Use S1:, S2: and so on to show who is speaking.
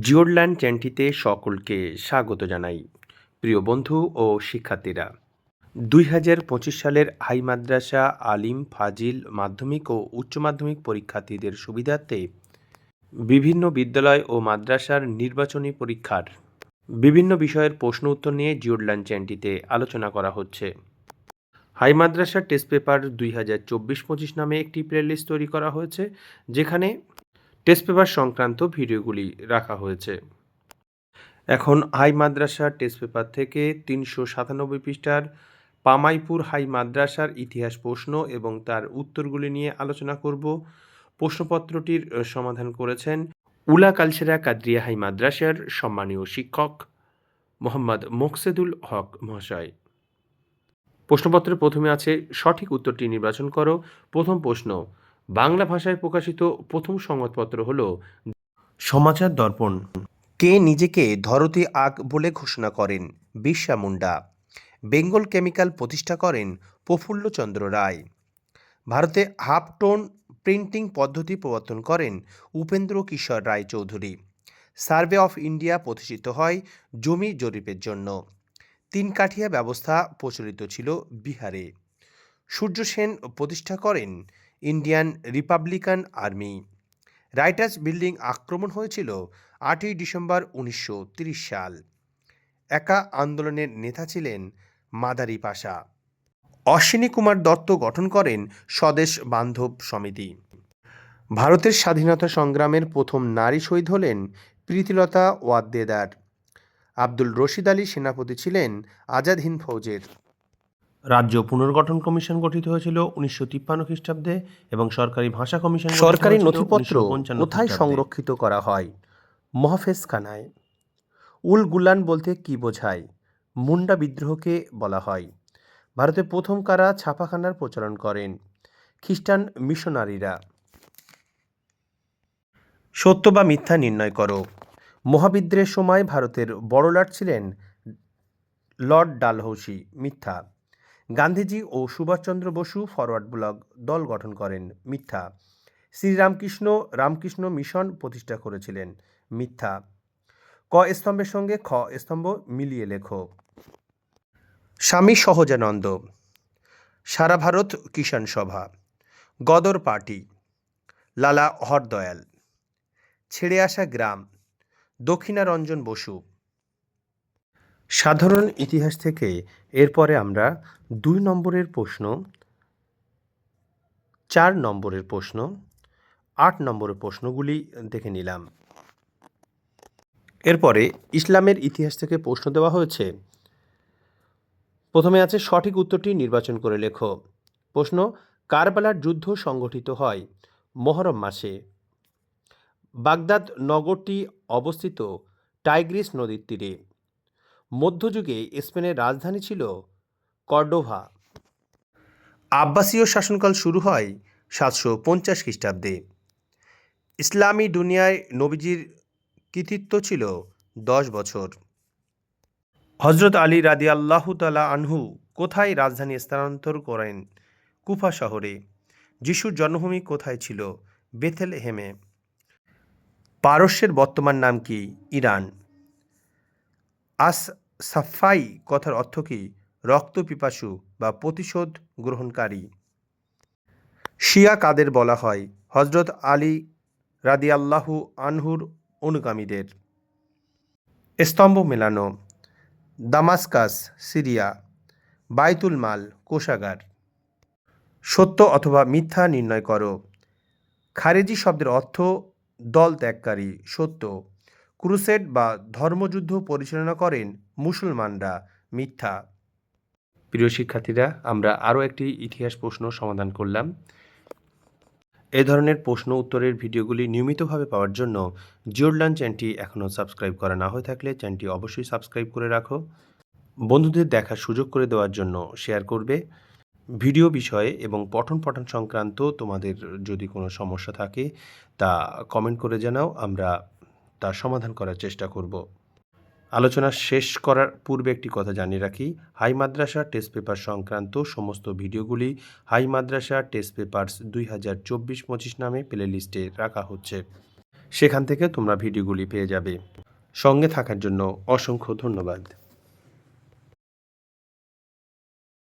S1: জিওরল্যান্ড চ্যানেলটিতে সকলকে স্বাগত জানাই, প্রিয় বন্ধু ও শিক্ষার্থীরা। দুই হাজার পঁচিশ সালের হাই মাদ্রাসা আলিম ফাজিল মাধ্যমিক ও উচ্চ মাধ্যমিক পরীক্ষার্থীদের সুবিধার্থে বিভিন্ন বিদ্যালয় ও মাদ্রাসার নির্বাচনী পরীক্ষার বিভিন্ন বিষয়ের প্রশ্ন উত্তর নিয়ে জিওরল্যান্ড চ্যানেলটিতে আলোচনা করা হচ্ছে। হাই মাদ্রাসা টেস্ট পেপার দুই হাজার চব্বিশ পঁচিশ নামে একটি প্লেলিস্ট তৈরি করা হয়েছে, যেখানে টেস্ট পেপার সংক্রান্ত ভিডিওগুলি রাখা হয়েছে। এখন হাই মাদ্রাসা টেস্ট পেপার থেকে তিনশো সাতানব্বই পৃষ্ঠার পামাইপুর হাই মাদ্রাসার ইতিহাস প্রশ্ন এবং তার উত্তরগুলি নিয়ে আলোচনা করব। প্রশ্নপত্রটির সমাধান করেছেন উলা কালসেরা কাদ্রিয়া হাই মাদ্রাসার সম্মানীয় শিক্ষক মোহাম্মদ মোকসেদুল হক মহাশয়। প্রশ্নপত্রের প্রথমে আছে সঠিক উত্তরটি নির্বাচন করো। প্রথম প্রশ্ন বাংলা ভাষায় প্রকাশিত প্রথম সংবাদপত্র হল সমাচার দর্পণ। কে নিজেকে ধরতি আগ বলে ঘোষণা করেন বিরসা মুন্ডা। বেঙ্গল কেমিক্যাল প্রতিষ্ঠা করেন প্রফুল্লচন্দ্র রায়। ভারতে হাফ টোন প্রিন্টিং পদ্ধতি প্রবর্তন করেন Upendra Kishore Ray Chowdhury survey of India প্রতিষ্ঠিত হয় জমি জরিপের জন্য। তিন কাঠিয়া ব্যবস্থা প্রচলিত ছিল বিহারে। সূর্য সেন প্রতিষ্ঠা করেন Indian Republican Army Writers' Building আক্রমণ হয়েছিল আটই ডিসেম্বর উনিশশো সাল। একা আন্দোলনের নেতা ছিলেন মাদারি পাশা। অশ্বিনী কুমার দত্ত গঠন করেন স্বদেশ বান্ধব সমিতি। ভারতের স্বাধীনতা সংগ্রামের প্রথম নারী শহীদ হলেন প্রীতিলতা ওয়াদ্দেদার। আব্দুল রশিদ আলী সেনাপতি ছিলেন আজাদ হিন্দ ফৌজের। রাজ্য পুনর্গঠন কমিশন গঠিত হয়েছিল উনিশশো তিপ্পান্ন খ্রিস্টাব্দে এবং সরকারি ভাষা কমিশন
S2: সরকারি নথিপত্র
S1: 1955
S2: কোথায় সংরক্ষিত করা হয়? মহাফেজ খানায় উল গুলান বলতে কি বোঝায়? মুন্ডা বিদ্রোহকে বলা হয়। ভারতে প্রথম কারা ছাপাখানার প্রচলন করেন? খ্রিস্টান মিশনারিরা। সত্য বা মিথ্যা নির্ণয় করো। মহাবিদ্রোহের সময় ভারতের বড়লাট ছিলেন লর্ড ডালহৌসি মিথ্যা। গান্ধীজি ও সুভাষচন্দ্র বসু ফরওয়ার্ড ব্লক দল গঠন করেন মিথ্যা। শ্রীরামকৃষ্ণ রামকৃষ্ণ মিশন প্রতিষ্ঠা করেছিলেন মিথ্যা। ক স্তম্ভের সঙ্গে খ স্তম্ভ মিলিয়ে লেখো। স্বামী সহজানন্দ, সারা ভারত কিষাণ সভা, গদর পার্টি, লালা হরদয়াল, ছেড়ে আসা গ্রাম, দক্ষিণারঞ্জন বসু। সাধারণ ইতিহাস থেকে এরপরে আমরা দুই নম্বরের প্রশ্ন, চার নম্বরের প্রশ্ন, আট নম্বরের প্রশ্নগুলি দেখে নিলাম। এরপরে ইসলামের ইতিহাস থেকে প্রশ্ন দেওয়া হয়েছে। প্রথমে আছে, সঠিক উত্তরটি নির্বাচন করে লেখো। প্রশ্ন, কারবালার যুদ্ধ সংগঠিত হয় মহরম মাসে। বাগদাদ নগরটি অবস্থিত টাইগ্রিস নদীর তীরে। মধ্যযুগে স্পেনের রাজধানী ছিল কর্ডোভা। আব্বাসীয় শাসনকাল শুরু হয় সাতশো পঞ্চাশ খ্রিস্টাব্দে। ইসলামী দুনিয়ায় নবীজির কৃতিত্ব ছিল দশ বছর। হজরত আলী রাদি আল্লাহ তালা আনহু কোথায় রাজধানী স্থানান্তর করেন? কুফা শহরে। যিশুর জন্মভূমি কোথায় ছিল? বেথেল হেমে পারস্যের বর্তমান নাম কি? ইরান। আস সাফাই কথার অর্থ কি? রক্ত পিপাসু বা প্রতিশোধ গ্রহণকারী। শিয়া কাদের বলা হয়? হজরত আলী রাদি আল্লাহু আনহুর অনুগামীদের। স্তম্ভ মেলানো। Damascus, Syria. বাইতুল মাল, কোষাগার। সত্য অথবা মিথ্যা নির্ণয় করো। খারেজি শব্দের অর্থ দল ত্যাগকারী, সত্য। ক্রুসেড বা ধর্মযুদ্ধ পরিচালনা করেন মুসলমানরা। মিথ্যা। প্রিয় শিক্ষার্থীরা, আমরা আরও একটি ইতিহাস প্রশ্ন সমাধান করলাম। এ ধরনের প্রশ্ন উত্তরের ভিডিওগুলি নিয়মিতভাবে পাওয়ার জন্য জিওরলান চ্যানেলটি এখনও সাবস্ক্রাইব করা না হয়ে থাকলে চ্যানেলটি অবশ্যই সাবস্ক্রাইব করে রাখো। বন্ধুদের দেখার সুযোগ করে দেওয়ার জন্য শেয়ার করবে। ভিডিও বিষয়ে এবং পঠন পঠন সংক্রান্ত তোমাদের যদি কোনো সমস্যা থাকে তা কমেন্ট করে জানাও। আমরা তার সমাধান করার চেষ্টা করব। আলোচনা শেষ করার পূর্বে একটি কথা জানিয়ে রাখি, হাই মাদ্রাসা টেস্ট পেপার সংক্রান্ত সমস্ত ভিডিওগুলি হাই মাদ্রাসা টেস্ট পেপারস দুই হাজার চব্বিশ পঁচিশ নামে প্লে লিস্টে রাখা হচ্ছে। সেখান থেকে তোমরা ভিডিওগুলি পেয়ে যাবে। সঙ্গে থাকার জন্য অসংখ্য ধন্যবাদ।